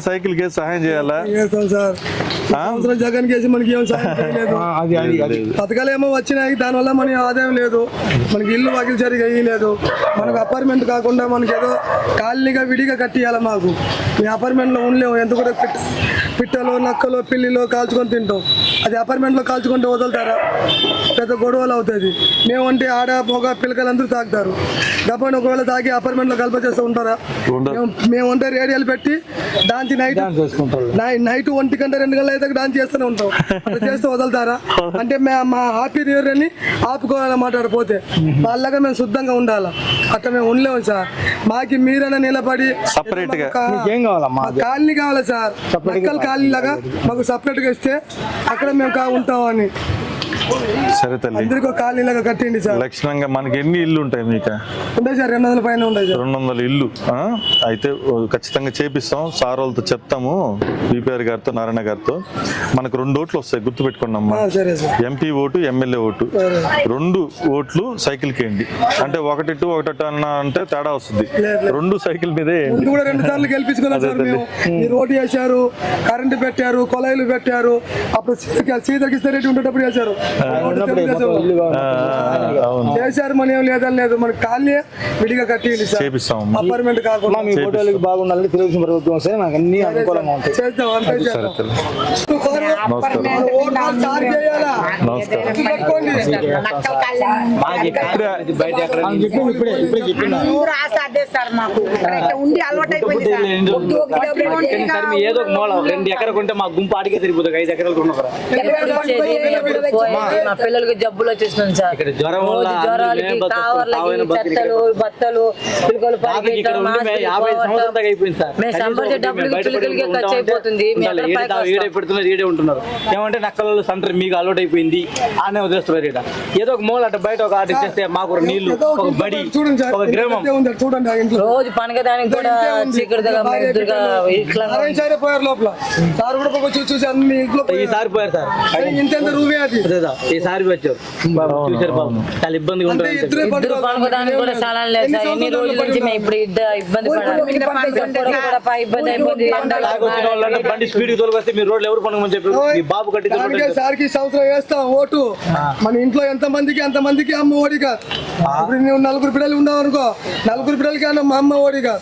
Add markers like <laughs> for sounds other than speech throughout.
సైకిల్కి సహాయం చేయాలా? చేస్తాం సార్? సంవత్సరం జగన్ కేసి మనకి ఏం సాయం <laughs> చేయలేదు. అది అది అది. పథకాలు ఏమో వచ్చినాయి దానివల్ల మనకి ఆదాయం లేదు. మనకి ఇల్లు వాకిలు సరిగా ఇయ్యలేదు. మనకు అపార్ట్మెంట్ కాకుండా మనకి ఏదో కాలనీగా విడిగా కట్టియాలి మాకు. మీ అపార్ట్మెంట్లో ఉండలేము ఎంత కూడా పిట్టలు నక్కలు పిల్లిలో కాల్చుకొని తింటాం. అది అపార్ట్మెంట్లో కాల్చుకుంటే వదులుతారా? పెద్ద గొడవలు అవుతుంది మేమంటే ఆడ పొగ పిల్లకలు అందరూ తాగుతారు. డబ్బని ఒకవేళ తాగి అపార్ట్మెంట్లో కల్ప చేస్తూ ఉంటారా? మేమంటే రేడియోలు పెట్టి నైట్ డాన్స్ చేసుకుంటారు. నై- నైట్ ఒంటి గంట రెండు గంటల అయితే డాన్స్ చేస్తూనే ఉంటాం. అట్లా చేస్తే వదులుతారా? అంటే మే- మా హ్యాపీ న్యూ ఇయర్ అని ఆపుకోవాలన్నమాట పోతే. వాళ్ళగా మేము శుద్ధంగా ఉండాలా? అట్లా మేము ఉండలేము సార్. మాకి మీరైనా నిలబడి Separate గా. ఏం కావాలమ్మా మా కాలనీ కావాలి సార్? నక్కల కాలనీ లాగా మాకు సపరేట్గా ఇస్తే అక్కడ మేము కా ఉంటామని సరే తల్లి. అందరికీ ఒక కాలనీ లాగా కట్టిండి సార్. లక్షణంగా మనకి ఎన్ని ఇల్లు ఉంటాయి మీకు? ఉంటాయి సార్ రెండు వందల పైన ఉంటాయి రెండు వందల ఇల్లు? అయితే ఖచ్చితంగా చేపిస్తాం. సార్ వాళ్ళతో చెప్తాము బీపీఆర్ గారితో నారాయణ గారితో. మనకు రెండు ఓట్లు వస్తాయి సరే sir. MP vote MLA vote. రెండు ఓట్లు సైకిల్ కేండి అంటే ఒకటి టు ఒకటి అన్న అంటే తేడా వస్తుంది. రెండు సైకిల్ మీదే వేయండి. కూడా రెండు సార్లు గెలిపించుకున్నాం సార్ మేము. మీరు రోడ్డు వేశారు కరెంటు పెట్టారు కొలాయిలు పెట్టారు. అప్పుడు సీత- సీత కిషన్ రెడ్డి ఉండేటప్పుడు చేశారు చేశారు మన ఏం లేదని లేదు. మన కాలనీ విడిగా చేపిస్తాం. అపార్ట్మెంట్ కాకుండా. మీ ఫోటోలకి బాగుండాలి తెలుగుదేశం ప్రభుత్వం వస్తే మాకు అన్ని అనుకూలంగా ఉంటాయి. చేద్దాం అంతే సరే చేద్దాం. తల్లి ఉంటే ఏదో ఒక మూల రెండు మా గుంపు ఆడికే సరిపోతుంది ఐదు ఎకరాలు కొనుక్కరా మా పిల్లలకి జబ్బులు వచ్చేస్తున్నాయి సార్ జ్వరం జ్వరాలకి ఏం కావర్లకి చెత్తలు బత్తలు పిల్లలు మేము అయిపోయింది సార్ మేము సంపాదించే డబ్బులు ఖర్చు అయిపోతుంది ఏడే ఉంటున్నారు ఏమంటే నక్కలలో సెంటర్ మీకు అలవాటు అయిపోయింది ఆనే వదిలేస్తున్నారు ఈడ ఏదో ఒక మూల అటు బయట ఒక ఆట ఇచ్చేస్తే మాకు నీళ్ళు ఒక బడి ఒక గ్రామం. రోజు కూడా. ఇట్లా నారాయణ సారే పోయారు లోపల. సార్ కూడా పోయి చూసి చూసి అన్ని ఇంట్లో పోయారు. ఈసారి పోయారు సార్. అరే, ఇంతెంత రూపే అది. అదేదా ఈసారి వచ్చారు. చాలా ఇబ్బందిగా అంటే ఉంటుంది ఇద్దరే ఇద్దరు పడుకోవాలి. పనుకోవడానికి కూడా స్థలం లేదు సార్. ఎన్ని రోజుల నుంచి మేము ఇప్పుడు ఇద్దరు ఇబ్బంది పడాలి. బండి స్పీడ్ తోలుకొస్తే మీరు రోడ్లు ఎవరు పనుకోమని చెప్పారు? మీ బాబు కట్టి దానికే సార్కి సంవత్సరం వేస్తాం ఓటు. మన ఇంట్లో ఎంత మందికి అంత మందికి అమ్మ ఓడిగా ఇప్పుడు నువ్వు నలుగురు పిల్లలు ఉన్నావు అనుకో నలుగురు పిల్లలకి అన్న మా అమ్మ అవును.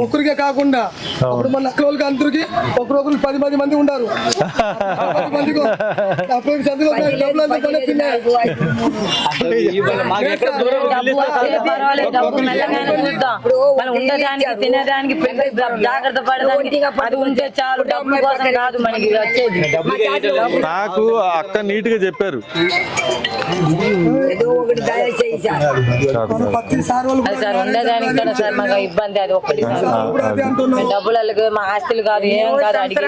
ఒక్కరికే కాకుండా అప్పుడు మన అక్కలకి అందరికి ఒకరొకరు పది పది మంది ఉండడానికి జాగ్రత్త పడడానికి అది ఉంటే చాలు డబ్బుల కోసం కాదు మనకి వచ్చేది. ఏటలేదు. నాకు అక్క నీట్గా చెప్పారు. ఏదో ఒకటి దయచేయి సార్. సార్ ఉండేదానికి సార్ మాకు ఇబ్బంది అది డబ్బులకు మా ఆస్తులు కాదు ఏం కాదు అడిగి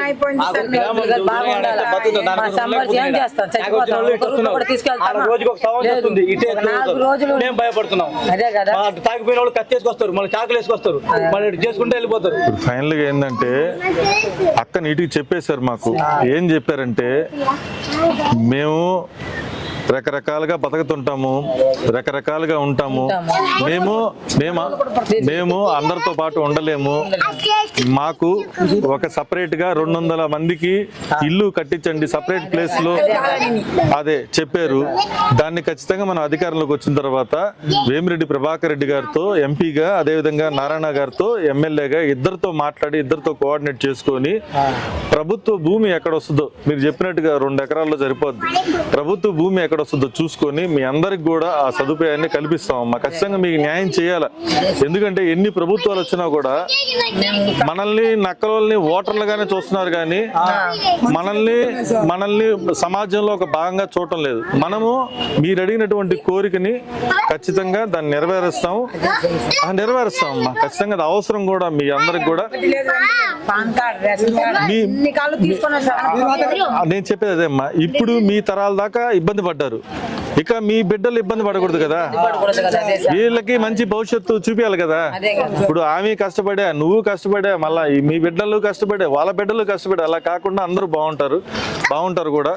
బాగుండాలి. మా సంపాదించి ఏం చేస్తాం? చచ్చిపోతాం. కూడా నాలుగు రోజులు అదే కదా. తాగిపోయిన వాళ్ళు చాకులు వేసుకొస్తారు మళ్ళీ ఇటు చేసుకుంటే వెళ్ళిపోతారు. ఇప్పుడు ఫైనల్గా ఏంటంటే అక్క నీటికి చెప్పేశారు మాకు. ఏం చెప్పారంటే మేము రకరకాలుగా బతుకుతుంటాము రకరకాలుగా ఉంటాము. మేము మేము మేము అందరితో పాటు ఉండలేము. మాకు ఒక సపరేట్గా రెండు వందల మందికి ఇల్లు కట్టించండి సపరేట్ ప్లేస్లో అదే చెప్పారు. దాన్ని ఖచ్చితంగా మనం అధికారంలోకి వచ్చిన తర్వాత వేమిరెడ్డి ప్రభాకర్ రెడ్డి గారితో ఎంపీగా అదేవిధంగా నారాయణ గారితో ఎమ్మెల్యేగా ఇద్దరితో మాట్లాడి ఇద్దరితో కోఆర్డినేట్ చేసుకొని ప్రభుత్వ భూమి ఎక్కడ వస్తుందో మీరు చెప్పినట్టుగా రెండు ఎకరాల్లో సరిపోద్ది. ప్రభుత్వ భూమి ఎక్కడ వస్తుందో చూసుకొని మీ అందరికి కూడా ఆ సదుపాయాన్ని కల్పిస్తామమ్మా ఖచ్చితంగా మీకు న్యాయం చేయాలి. ఎందుకంటే ఎన్ని ప్రభుత్వాలు వచ్చినా కూడా మనల్ని నక్కలని ఓటర్లుగానే చూస్తున్నారు కానీ మనల్ని మనల్ని సమాజంలో ఒక భాగంగా చూడటం లేదు. మనము మీరు అడిగినటువంటి కోరికని ఖచ్చితంగా దాన్ని నెరవేరుస్తాం. ఆ, నెరవేరుస్తాం అమ్మా. ఖచ్చితంగా అది అవసరం కూడా మీ అందరికి కూడా. నేను చెప్పేది అదే అమ్మా. ఇప్పుడు మీ తరాల దాకా ఇబ్బంది పడ్డారు బాగుంటారు ఇక మీ బిడ్డలు ఇబ్బంది పడకూడదు కదా? వీళ్ళకి మంచి భవిష్యత్తు చూపించాలి కదా? ఇప్పుడు ఆమె కష్టపడా నువ్వు కష్టపడా మళ్ళా మీ బిడ్డలు కష్టపడే వాళ్ళ బిడ్డలు కష్టపడే అలా కాకుండా అందరూ బాగుంటారు. బాగుంటారు కూడా.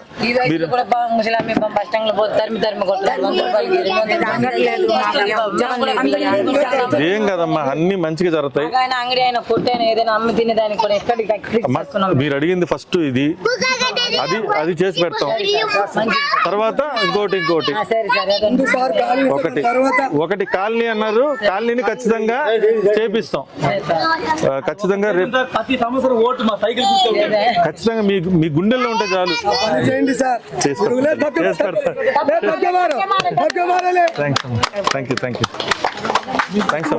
ఏం కదమ్మా అన్ని మంచిగా జరుగుతాయి. మీరు అడిగింది ఫస్ట్ ఇది. అది అది చేసి పెడతాం. తర్వాత ఇంకోటి ఇంకోటి. ఆ, సరే సరే అదే. సార్ కాలనీ ఒకటి. తర్వాత ఒకటి కాలనీ అన్నారు. కాలనీని ఖచ్చితంగా చేపిస్తాం. ఖచ్చితంగా రేపు ఖచ్చితంగా మీ మీ గుండెల్లో ఉంటే చాలు. Thank you thank you thanks